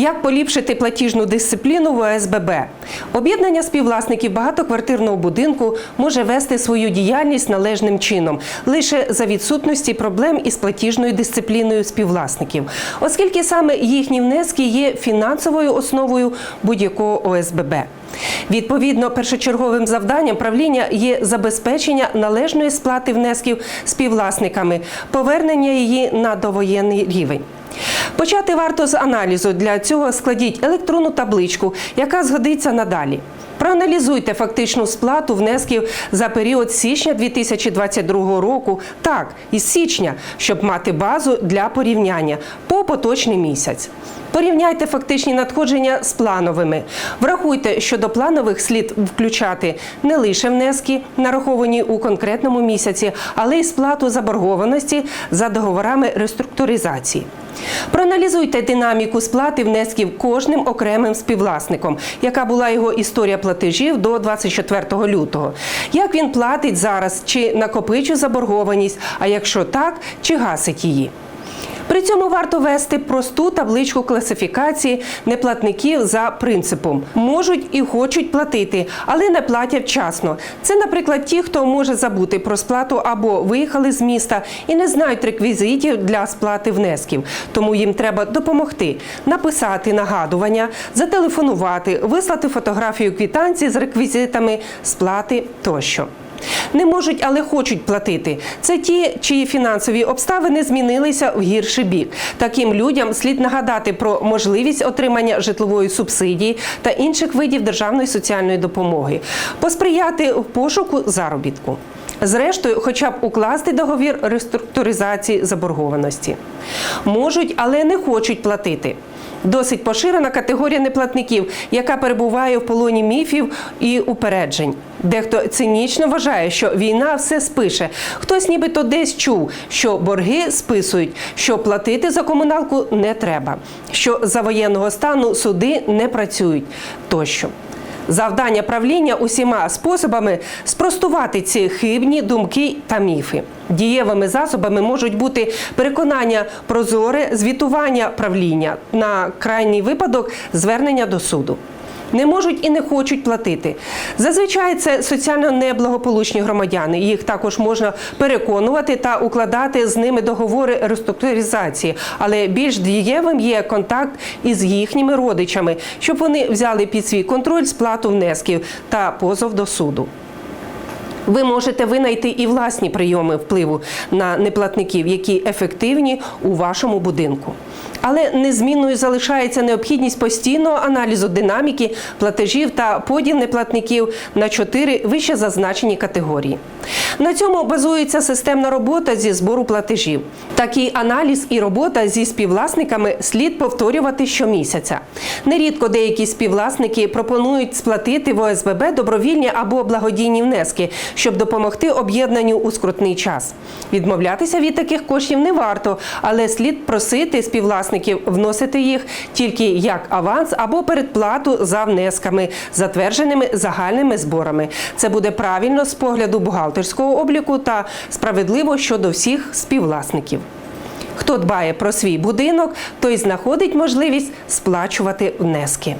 Як поліпшити платіжну дисципліну в ОСББ? Об'єднання співвласників багатоквартирного будинку може вести свою діяльність належним чином лише за відсутності проблем із платіжною дисципліною співвласників, оскільки саме їхні внески є фінансовою основою будь-якого ОСББ. Відповідно, першочерговим завданням правління є забезпечення належної сплати внесків співвласниками, повернення її на довоєнний рівень. Почати варто з аналізу. Для цього складіть електронну табличку, яка згодиться надалі. Проаналізуйте фактичну сплату внесків за період січня 2022 року, так, із січня, щоб мати базу для порівняння по поточний місяць. Порівняйте фактичні надходження з плановими. Врахуйте, що до планових слід включати не лише внески, нараховані у конкретному місяці, але й сплату заборгованості за договорами реструктуризації. Проаналізуйте динаміку сплати внесків кожним окремим співвласником, яка була його історія платежів до 24 лютого. Як він платить зараз, чи накопичує заборгованість, а якщо так, чи гасить її. При цьому варто вести просту табличку класифікації неплатників за принципом можуть і хочуть платити, але не платять вчасно. Це, наприклад, ті, хто може забути про сплату або виїхали з міста і не знають реквізитів для сплати внесків. Тому їм треба допомогти написати нагадування, зателефонувати, вислати фотографію квітанції з реквізитами сплати тощо. Не можуть, але хочуть платити. Це ті, чиї фінансові обставини змінилися в гірший бік. Таким людям слід нагадати про можливість отримання житлової субсидії та інших видів державної соціальної допомоги, посприяти в пошуку заробітку. Зрештою, хоча б укласти договір реструктуризації заборгованості. Можуть, але не хочуть платити. Досить поширена категорія неплатників, яка перебуває в полоні міфів і упереджень. Дехто цинічно вважає, що війна все спише. Хтось нібито десь чув, що борги списують, що платити за комуналку не треба, що за воєнного стану суди не працюють тощо. Завдання правління усіма способами спростувати ці хибні думки та міфи. Дієвими засобами можуть бути переконання прозоре, звітування правління на крайній випадок звернення до суду. Не можуть і не хочуть платити. Зазвичай це соціально неблагополучні громадяни. Їх також можна переконувати та укладати з ними договори реструктуризації, але більш дієвим є контакт із їхніми родичами, щоб вони взяли під свій контроль сплату внесків та позов до суду. Ви можете винайти і власні прийоми впливу на неплатників, які ефективні у вашому будинку. Але незмінною залишається необхідність постійного аналізу динаміки платежів та поділ неплатників на чотири вище зазначені категорії. На цьому базується системна робота зі збору платежів. Такий аналіз і робота зі співвласниками слід повторювати щомісяця. Нерідко деякі співвласники пропонують сплатити в ОСББ добровільні або благодійні внески, щоб допомогти об'єднанню у скрутний час. Відмовлятися від таких коштів не варто, але слід просити співвласників вносити їх тільки як аванс або передплату за внесками, затвердженими загальними зборами. Це буде правильно з погляду бухгалтерського обліку та справедливо щодо всіх співвласників. Хто дбає про свій будинок, той знаходить можливість сплачувати внески.